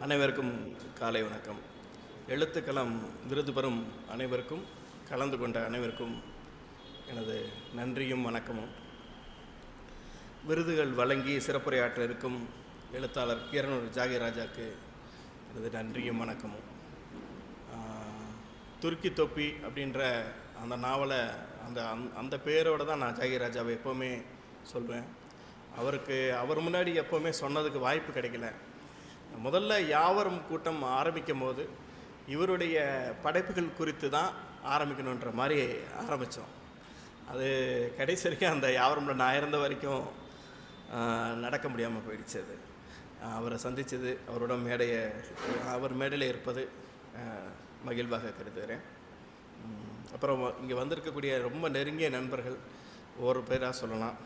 அனைவருக்கும் காலை வணக்கம். எழுத்துக்களம் விருது பெறும் அனைவருக்கும் கலந்து கொண்ட அனைவருக்கும் எனது நன்றியும் வணக்கமும். விருதுகள் வழங்கி சிறப்புரையாற்ற இருக்கும் எழுத்தாளர் கீரனூர் ஜாகிராஜாக்கு எனது நன்றியும் வணக்கமும். துருக்கி தொப்பி அப்படின்ற அந்த நாவலை அந்த அந்த- அந்த பேரோட தான் நான் ஜாகிராஜாவை எப்போவுமே சொல்வேன் அவருக்கு அவர் முன்னாடி எப்போவுமே சொன்னதுக்கு வாய்ப்பு கிடைக்கல. முதல்ல யாவரும் கூட்டம் ஆரம்பிக்கும் போது இவருடைய படைப்புகள் குறித்து தான் ஆரம்பிக்கணுன்ற மாதிரி ஆரம்பித்தோம் அது கடைசி வரைக்கும் அந்த யாவரம்ல நான் இருந்த வரைக்கும் நடக்க முடியாமல் போயிடுச்சு அது. அவரை சந்தித்தது அவரோட மேடையை அவர் மேடையில் இருப்பது மகிழ்வாக கருதுகிறேன். அப்புறம் இங்கே வந்திருக்கக்கூடிய ரொம்ப நெருங்கிய நண்பர்கள் ஒவ்வொரு பேராக சொல்லலாம்.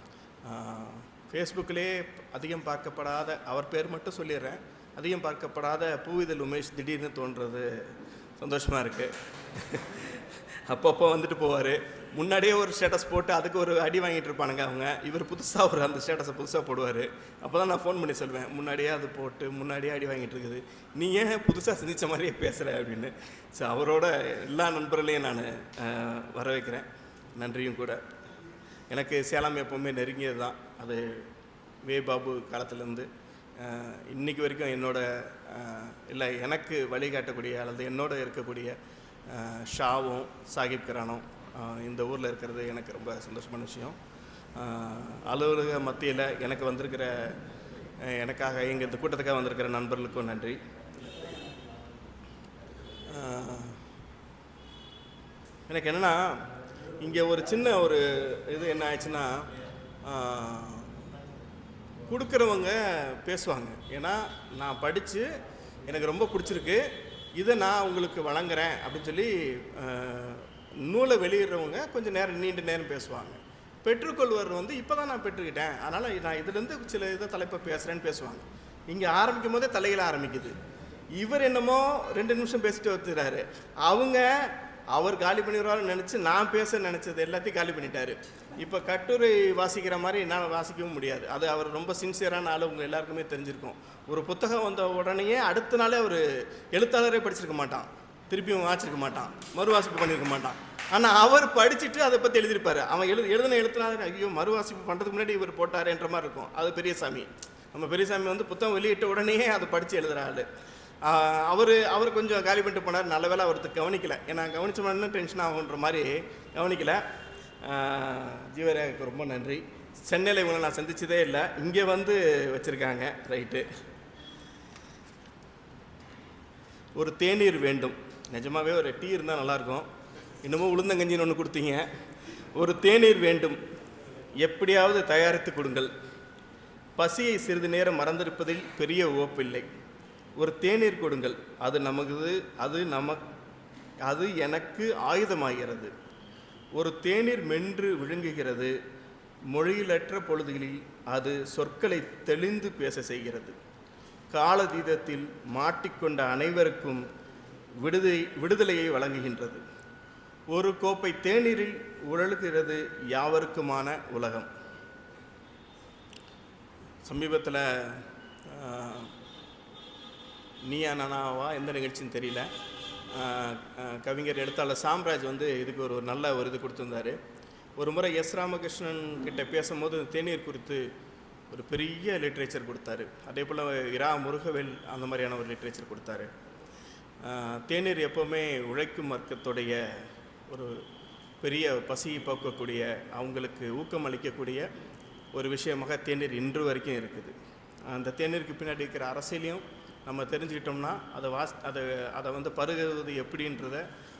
ஃபேஸ்புக்கிலே அதிகம் பார்க்கப்படாத அவர் பேர் மட்டும் சொல்லிடுறேன். அதிகம் பார்க்கப்படாத பூவிதல் உமேஷ் திடீர்னு தோன்றது. சந்தோஷமாக இருக்குது அப்பப்போ வந்துட்டு போவார். முன்னாடியே ஒரு ஸ்டேட்டஸ் போட்டு அதுக்கு ஒரு அடி வாங்கிட்டு இருப்பானுங்க அவங்க. இவர் புதுசாக ஒரு அந்த ஸ்டேட்டஸை புதுசாக போடுவார். அப்போ தான் நான் ஃபோன் பண்ணி சொல்வேன் முன்னாடியே அது போட்டு முன்னாடியே அடி வாங்கிட்டு இருக்குது. நீ ஏன் புதுசாக சிந்திச்ச மாதிரியே பேசுகிற அப்படின்னு. ஸோ அவரோட எல்லா நண்பர்களையும் நான் வர வைக்கிறேன் நன்றியும் கூட. எனக்கு சேலம் எப்போவுமே நெருங்கியது தான். அது வே பாபு காலத்துலேருந்து. இன்னைக்கு வரைக்கும் என்னோட இல்லை எனக்கு வழிகாட்டக்கூடிய அல்லது என்னோட இருக்கக்கூடிய ஷாவும் சாகிப் கிரானும் இந்த ஊரில் இருக்கிறது எனக்கு ரொம்ப சந்தோஷமான விஷயம். அலுவலக மத்தியில் எனக்கு வந்திருக்கிற எனக்காக எங்கள் இந்த கூட்டத்துக்காக வந்திருக்கிற நண்பர்களுக்கும் நன்றி. எனக்கு என்னென்னா இங்கே ஒரு சின்ன ஒரு இது என்ன ஆயிடுச்சுன்னா கொடுக்குறவங்க பேசுவாங்க. ஏன்னா நான் படித்து எனக்கு ரொம்ப பிடிச்சிருக்கு. இதை நான் உங்களுக்கு வழங்குறேன் அப்படின்னு சொல்லி நூலை வெளியிடுறவங்க கொஞ்சம் நேரம் நீண்ட நேரம் பேசுவாங்க. பெற்றுக்கொள்வர் வந்து இப்போ தான் நான் பெற்றுக்கிட்டேன். அதனால் நான் இதுலேருந்து சில இதை தலைப்பை பேசுகிறேன்னு பேசுவாங்க. இங்கே ஆரம்பிக்கும் போதே தலையில் ஆரம்பிக்குது. இவர் என்னமோ ரெண்டு நிமிஷம் பேசிட்டு வந்துடுறாரு அவங்க அவர் காலி பண்ணிடுவாருன்னு நினச்சி நான் பேச நினச்சது எல்லாத்தையும் காலி பண்ணிட்டாரு. இப்போ கட்டுரை வாசிக்கிற மாதிரி என்னால் வாசிக்கவும் முடியாது. அது அவர் ரொம்ப சின்சியரான ஆள் உங்கள் எல்லாருக்குமே தெரிஞ்சிருக்கும். ஒரு புத்தகம் வந்த உடனேயே அடுத்த நாளே அவர் எழுத்தாளரே படிச்சிருக்க மாட்டான். திருப்பியும் வாசிச்சிருக்க மாட்டான். மறுவாசிப்பு பண்ணியிருக்க மாட்டான். ஆனால் அவர் படிச்சுட்டு அதை பற்றி எழுதியிருப்பார். அவன் எழுது எழுதின எழுத்துனால ஐயோ மறுவாசிப்பு பண்ணுறதுக்கு முன்னாடி இவர் போட்டாருன்ற மாதிரி இருக்கும். அது பெரியசாமி. நம்ம பெரியசாமி வந்து புத்தகம் வெளியிட்ட உடனேயே அதை படித்து எழுதுகிற ஆள். அவர் அவர் கொஞ்சம் காலி பண்ணிட்டு போனார். நல்ல வேளை அவருக்கு கவனிக்கல. ஏன்னா கவனிச்சோம்னா டென்ஷன் ஆகுன்ற மாதிரி கவனிக்கல. ஆஹ் ஜீவரேகாவுக்கு ரொம்ப நன்றி. சென்னையில் இவங்களை நான் சந்தித்ததே இல்லை. இங்கே வந்து வச்சுருக்காங்க. ரைட்டு ஒரு தேநீர் வேண்டும். நிஜமாவே ஒரு டீ இருந்தால் நல்லாயிருக்கும். இன்னமும் உளுந்தங்கஞ்சின்னு ஒன்று கொடுத்தீங்க. ஒரு தேநீர் வேண்டும். எப்படியாவது தயாரித்து கொடுங்கள். பசியை சிறிது நேரம் மறந்திருப்பதில் பெரிய உவப்பில்லை ஒரு தேநீர் கொடுங்கள். அது நமக்கு அது நமக் அது எனக்கு ஆயுதமாகிறது. ஒரு தேநீர் மென்று விழுங்குகிறது. மொழியிலற்ற பொழுதுகளில் அது சொற்களை தெளிந்து பேச செய்கிறது. காலதீதத்தில் மாட்டிக்கொண்ட அனைவருக்கும் விடுதை விடுதலையை வழங்குகின்றது. ஒரு கோப்பை தேநீரில் உழல்கிறது யாவருக்குமான உலகம். சமீபத்தில் நீயா நானாவா எந்த நிகழ்ச்சின்னு தெரியல. கவிஞர் எழுத்தாளர் சாம்ராஜ் வந்து இதுக்கு ஒரு நல்ல ஒரு இது கொடுத்துருந்தாரு. ஒரு முறை எஸ் ராமகிருஷ்ணன் கிட்ட பேசும்போது தேநீர் குறித்து ஒரு பெரிய லிட்ரேச்சர் கொடுத்தாரு. அதே போல் இரா முருகவேல் அந்த மாதிரியான ஒரு லிட்ரேச்சர் கொடுத்தாரு. தேநீர் எப்போவுமே உழைக்கும் வர்க்கத்துடைய ஒரு பெரிய பசியை போக்கக்கூடிய அவங்களுக்கு ஊக்கம் அளிக்கக்கூடிய ஒரு விஷயமாக தேநீர் இன்று வரைக்கும் இருக்குது. அந்த தேநீருக்கு பின்னாடி இருக்கிற அரசியலையும் நம்ம தெரிஞ்சுக்கிட்டோம்னா அதை வாஸ் அதை அதை வந்து பருகுவது எப்படின்றத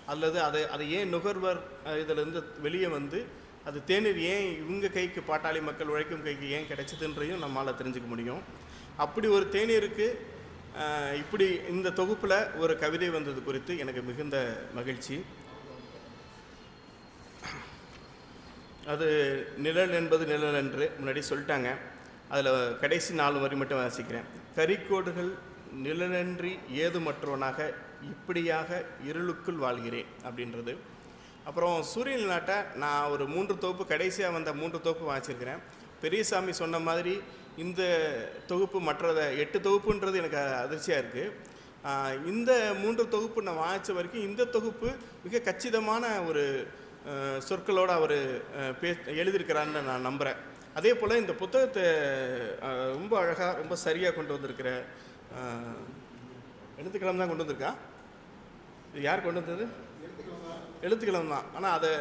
அல்லது அதை அதை ஏன் நுகர்வர் அஹ், இதிலிருந்து வெளியே வந்து அது தேநீர் ஏன் இவங்க கைக்கு பாட்டாளி மக்கள் உழைக்கும் கைக்கு ஏன் கிடைச்சதுன்றையும் நம்மளால் தெரிஞ்சுக்க முடியும். அப்படி ஒரு தேநீருக்கு இப்படி இந்த தொகுப்பில் ஒரு கவிதை வந்தது குறித்து எனக்கு மிகுந்த மகிழ்ச்சி. அது நிழல் என்பது நிழல் என்று முன்னாடி சொல்லிட்டாங்க. அதில் கடைசி நாலு வரி மட்டும் வாசிக்கிறேன். கரிக்கோடுகள் நிழலன்றி ஏதுமற்றவனாக இப்படியாக இருளுக்குள் வாழ்கிறேன் அப்படின்றது. அப்புறம் சூரியன் நாட்டை நான் ஒரு மூன்று தொகுப்பு கடைசியாக வந்த மூன்று தொகுப்பு வாசிச்சிருக்கிறேன். பெரியசாமி சொன்ன மாதிரி இந்த தொகுப்பு மற்றதை எட்டு தொகுப்புன்றது எனக்கு அதிர்ச்சியாக இருக்குது இந்த மூன்று தொகுப்பு நான் வாங்கிச்ச வரைக்கும் இந்த தொகுப்பு மிக கச்சிதமான ஒரு சொற்களோடு சொற்களோட அவர் பே எழுதியிருக்கிறான்னு நான் நம்புகிறேன் அதே போல் இந்த புத்தகத்தை ரொம்ப அழகாக ரொம்ப சரியாக கொண்டு வந்திருக்கிற எழுத்துக்கிழமை தான் கொண்டு வந்திருக்கா? இது யார் கொண்டு வந்தது? எழுத்துக்கிழமை தான். ஆனால் அதை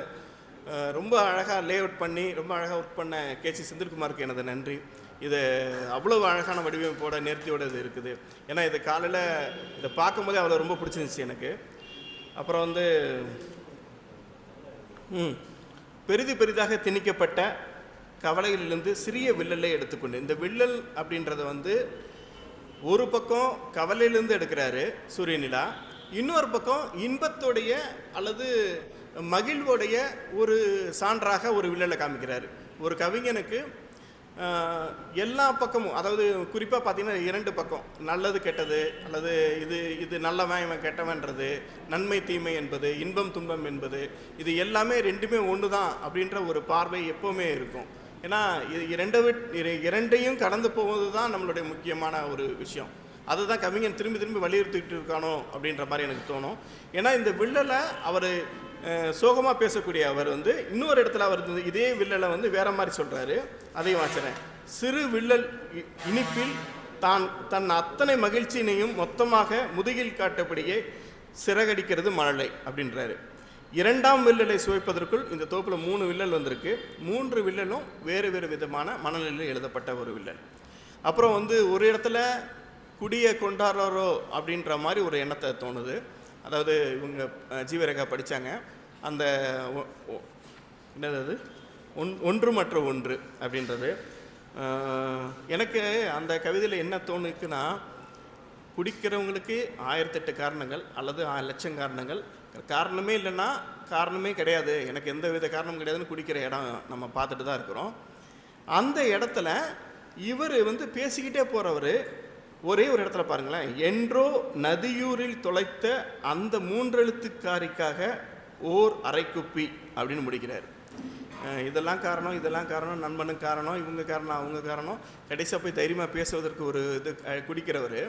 ரொம்ப அழகாக லே அவுட் பண்ணி ரொம்ப அழகாக ஒர்க் பண்ண கேசி செந்தில்குமாருக்கு எனது நன்றி. இது அவ்வளவு அழகான வடிவமைப்போட நேர்த்தியோட இது இருக்குது. ஏன்னா இது காலையில் இதை பார்க்கும்போதே அவ்வளோ ரொம்ப பிடிச்சிருந்துச்சு எனக்கு. அப்புறம் வந்து ம் பெரிது பெரிதாக திணிக்கப்பட்ட கவலையிலிருந்து சிறிய வில்லலை எடுத்துக்கொண்டு இந்த வில்லல் அப்படின்றத வந்து ஒரு பக்கம் கவலையிலிருந்து எடுக்கிறாரு சூரியநிலா இன்னொரு பக்கம் இன்பத்தோடைய அல்லது மகிழ்வோடைய ஒரு சான்றாக ஒரு வில்லலை காமிக்கிறாரு. ஒரு கவிஞனுக்கு எல்லா பக்கமும் அதாவது குறிப்பாக பார்த்தீங்கன்னா இரண்டு பக்கம் நல்லது கெட்டது அல்லது இது இது நல்லவன் இவன் கெட்டவன்றது நன்மை தீமை என்பது இன்பம் துன்பம் என்பது இது எல்லாமே ரெண்டுமே ஒன்று தான் அப்படின்ற ஒரு பார்வை எப்போவுமே இருக்கும். ஏன்னா இது இரண்டு இரண்டையும் கடந்து போவது தான் நம்மளுடைய முக்கியமான ஒரு விஷயம். அதுதான் கவிஞன் திரும்பி திரும்பி வலியுறுத்திட்டு இருக்கானோ அப்படின்ற மாதிரி எனக்கு தோணும். ஏன்னா இந்த வில்லலை அவர் சோகமாக பேசக்கூடிய அவர் வந்து இன்னொரு இடத்துல அவர் இதே வில்லலை வந்து வேற மாதிரி சொல்கிறாரு அதையும் வாசிறேன் சிறு வில்லல் இ- இனிப்பில் தான் தன் அத்தனை மகிழ்ச்சியினையும் மொத்தமாக முதுகில் காட்டபடியே சிறகடிக்கிறது மழலை அப்படின்றாரு. இரண்டாம் வில்லலை சுவைப்பதற்குள் இந்த தொகுப்பில் மூணு வில்லல் வந்திருக்கு. மூன்று வில்லலும் வேறு வேறு விதமான மனநிலையில் எழுதப்பட்ட ஒரு வில்லல். அப்புறம் வந்து ஒரு இடத்துல குடியை கொண்டாடுறாரோ அப்படின்ற மாதிரி ஒரு எண்ணத்தை தோணுது. அதாவது இவங்க ஜீவரேகா படித்தாங்க அந்த என்னது அது? ஒன் ஒன்று மற்ற ஒன்று அப்படின்றது. எனக்கு அந்த கவிதையில் என்ன தோணுக்குன்னா குடிக்கிறவங்களுக்கு ஆயிரத்தெட்டு காரணங்கள் அல்லது ஆ லட்சம் காரணங்கள் காரணமே இல்லைன்னா காரணமே கிடையாது. எனக்கு எந்த வித காரணமும் கிடையாதுன்னு குடிக்கிற இடம் நம்ம பார்த்துட்டு தான் இருக்கிறோம். அந்த இடத்துல இவர் வந்து பேசிக்கிட்டே போகிறவர் ஒரே ஒரு இடத்துல பாருங்களேன். என்றோ நதியூரில் தொலைத்த அந்த மூன்றெழுத்துக்காரிக்காக ஓர் அரைக்குப்பி அப்படின்னு முடிக்கிறார். இதெல்லாம் காரணம் இதெல்லாம் காரணம் நண்பனுக்கு காரணம் இவங்க காரணம் அவங்க காரணம். கடைசியாக போய் தைரியமாக பேசுவதற்கு ஒரு இது குடிக்கிறவர்.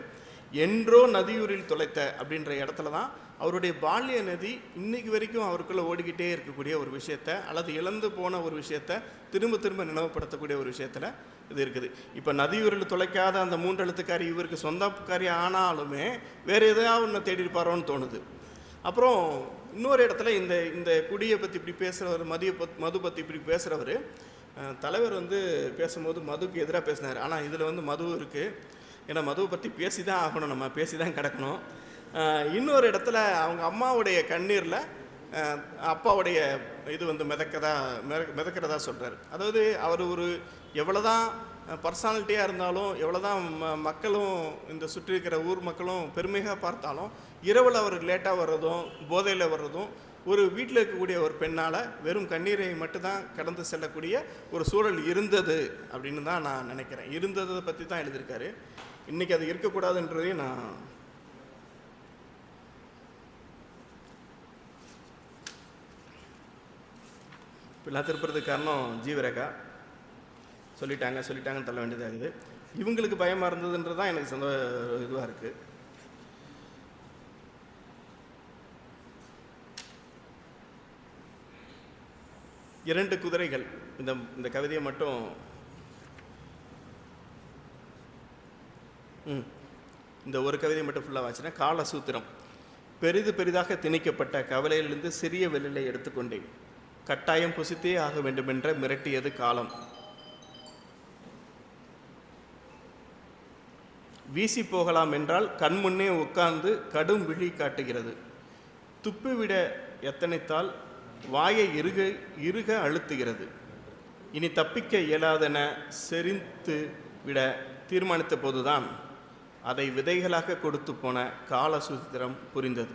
என்றோ நதியூரில் தொலைத்த அப்படின்ற இடத்துல தான் அவருடைய பால்ய நதி இன்னைக்கு வரைக்கும் அவருக்குள்ளே ஓடிக்கிட்டே இருக்கக்கூடிய ஒரு விஷயத்த அல்லது இழந்து போன ஒரு விஷயத்த திரும்ப திரும்ப நினைவுபடுத்தக்கூடிய ஒரு விஷயத்தில் இது இருக்குது. இப்போ நதியூரில் தொலைக்காத அந்த மூன்றெழுத்துக்காரி இவருக்கு சொந்தக்காரி ஆனாலுமே வேறு எதாவது ஒன்று தேடி இருப்பாரோன்னு தோணுது. அப்புறம் இன்னொரு இடத்துல இந்த இந்த குடியை பற்றி இப்படி பேசுகிறவர் மதிய பத் மது பற்றி இப்படி பேசுகிறவர் தலைவர் வந்து பேசும்போது மதுக்கு எதிராக பேசினார். ஆனால் இதில் வந்து மது இருக்குது ஏன்னா மதுவை பற்றி பேசி தான் ஆகணும் நம்ம பேசி தான் கிடக்கணும் இன்னொரு இடத்துல அவங்க அம்மாவுடைய கண்ணீரில் அப்பாவுடைய இது வந்து மிதக்கதா மிதக்கிறதா சொல்கிறார் அதாவது அவர் ஒரு எவ்வளோதான் பர்சனாலிட்டியாக இருந்தாலும் எவ்வளோதான் ம மக்களும் இந்த சுற்றி இருக்கிற ஊர் மக்களும் பெருமையாக பார்த்தாலும் இரவில் அவர் லேட்டாக வர்றதும் போதையில் வர்றதும் ஒரு வீட்டில் இருக்கக்கூடிய ஒரு பெண்ணால் வெறும் கண்ணீரை மட்டும்தான் கடந்து செல்லக்கூடிய ஒரு சூழல் இருந்தது அப்படின்னு தான் நான் நினைக்கிறேன். இருந்ததை பற்றி தான் எழுதியிருக்காரு. இன்றைக்கி அது இருக்கக்கூடாதுன்றதே நான் இப்படிலாம் திருப்புறதுக்கு காரணம் ஜீவரேகா. சொல்லிட்டாங்க சொல்லிட்டாங்கன்னு தள்ள வேண்டியதாக இருக்குது. இவங்களுக்கு பயமாக இருந்ததுன்றது தான் எனக்கு சொந்த இதுவாக இருக்குது இரண்டு குதிரைகள் இந்த இந்த கவிதையை மட்டும் இந்த ஒரு கவிதை மட்டும் ஃபுல்லாக வாச்சினேன் காலசூத்திரம். பெரிது பெரிதாக திணிக்கப்பட்ட கவலையிலிருந்து சிறிய வெளிலை எடுத்துக்கொண்டேன். கட்டாயம் புசித்தே ஆக வேண்டுமென்ற மிரட்டியது காலம். வீசி போகலாம் என்றால் கண்முன்னே உட்கார்ந்து கடும் விழி காட்டுகிறது. துப்பிவிட எத்தனைத்தால் வாயை இறுக இறுக அழுத்துகிறது. இனி தப்பிக்க இயலாதென செறிந்து விட தீர்மானித்த போதுதான் அதை விதைகளாக கொடுத்து போன கால காலசூத்திரம் புரிந்தது.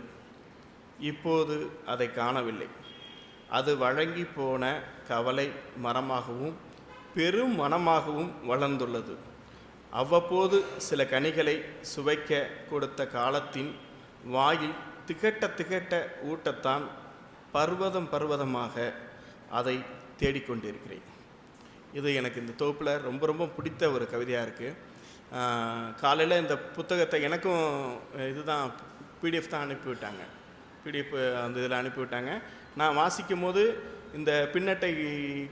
இப்போது அதை காணவில்லை. அது வழங்கி போன கவலை மரமாகவும் பெரும் மனமாகவும் வளர்ந்துள்ளது. அவ்வப்போது சில கனிகளை சுவைக்க கொடுத்த காலத்தின் வாயில் திகட்ட திகட்ட ஊட்டத்தான் பர்வதம் பர்வதமாக அதை தேடிக்கொண்டிருக்கிறேன். இது எனக்கு இந்த தொகுப்பில் ரொம்ப ரொம்ப பிடித்த ஒரு கவிதையாக இருக்குது காலையில் இந்த புத்தகத்தை எனக்கும் இதுதான் பிடிஎஃப் தான் அனுப்பிவிட்டாங்க. பிடிஎஃப் அந்த இதில் அனுப்பிவிட்டாங்க. நான் வாசிக்கும் போது இந்த பின்னட்டை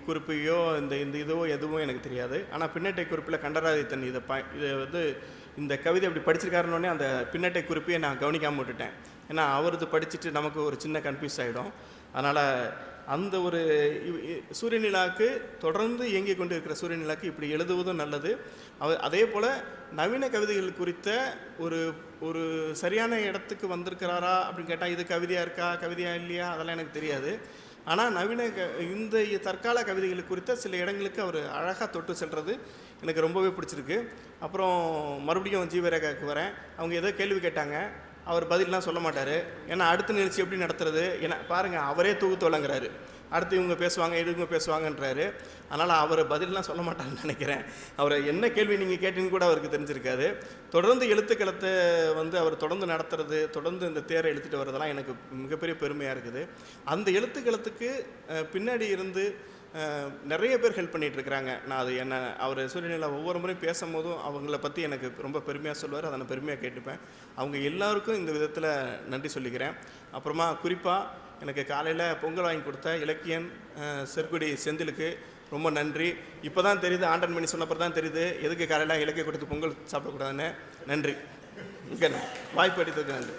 குறிப்பையோ இந்த இந்த இதுவோ எதுவும் எனக்கு தெரியாது. ஆனால் பின்னட்டை குறிப்பில் கண்டராதித்தன் இதை ப இதை வந்து இந்த கவிதை அப்படி படிச்சிருக்காருன்னொடனே அந்த பின்னட்டை குறிப்பையை நான் கவனிக்காமல் விட்டுட்டேன். ஏன்னா அவரது படிச்சுட்டு நமக்கு ஒரு சின்ன கன்ஃபியூஸ் ஆகிடும் அதனால் அந்த ஒரு இவ்- நிலாக்கு தொடர்ந்து இயங்கிக் கொண்டு இருக்கிற சூரியநிலாவுக்கு இப்படி எழுதுவதும் நல்லது. அவ அதே போல் நவீன கவிதைகள் குறித்த ஒரு ஒரு சரியான இடத்துக்கு வந்திருக்கிறாரா அப்படின்னு கேட்டால் இது கவிதையாக இருக்கா கவிதையா இல்லையா? அதெல்லாம் எனக்கு தெரியாது. ஆனால் நவீன க இந்த தற்கால கவிதைகள் குறித்த சில இடங்களுக்கு அவர் அழகாக தொட்டு செல்வது எனக்கு ரொம்பவே பிடிச்சிருக்கு. அப்புறம் மறுபடியும் ஜீவரேகாவுக்கு வரேன். அவங்க ஏதோ கேள்வி கேட்டாங்க. அவர் பதிலெலாம் சொல்ல மாட்டார். ஏன்னா அடுத்த நிகழ்ச்சி எப்படி நடத்துறது? ஏன்னா பாருங்கள் அவரே தூக்கு வழங்குறாரு அடுத்து இவங்க பேசுவாங்க இவங்க பேசுவாங்கன்றாரு. அதனால் அவர் பதிலெலாம் சொல்ல மாட்டாருன்னு நினைக்கிறேன். அவரை என்ன கேள்வி நீங்கள் கேட்டீங்கன்னு கூட அவருக்கு தெரிஞ்சிருக்காது. தொடர்ந்து எழுத்துக்களத்தை வந்து அவர் தொடர்ந்து நடத்துறது தொடர்ந்து இந்த தேரை எழுத்துட்டு வர்றதெல்லாம் எனக்கு மிகப்பெரிய பெருமையாக இருக்குது. அந்த எழுத்துக்களத்துக்கு பின்னாடி இருந்து நிறைய பேர் ஹெல்ப் பண்ணிகிட்ருக்கிறாங்க நான் அது என்ன அவர் சூழ்நிலை ஒவ்வொரு முறையும் பேசும்போதும் அவங்கள பற்றி எனக்கு ரொம்ப பெருமையாக சொல்லுவார். அதை நான் பெருமையாக கேட்டுப்பேன். அவங்க எல்லாருக்கும் இந்த விதத்தில் நன்றி சொல்லிக்கிறேன். அப்புறமா குறிப்பாக எனக்கு காலையில் பொங்கல் வாங்கி கொடுத்த இலக்கியன் செருக்குடி செர்குடி செந்திலுக்கு ரொம்ப நன்றி. இப்போ தான் தெரியுது ஆண்டன் மணி சொன்னப்பறம் தான் தெரியுது எதுக்கு காலையில் இலக்கிய கொடுத்து பொங்கல் சாப்பிடக்கூடாதுன்னு. நன்றி. மிக்க வாய்ப்பு அடித்ததுக்கு நன்றி.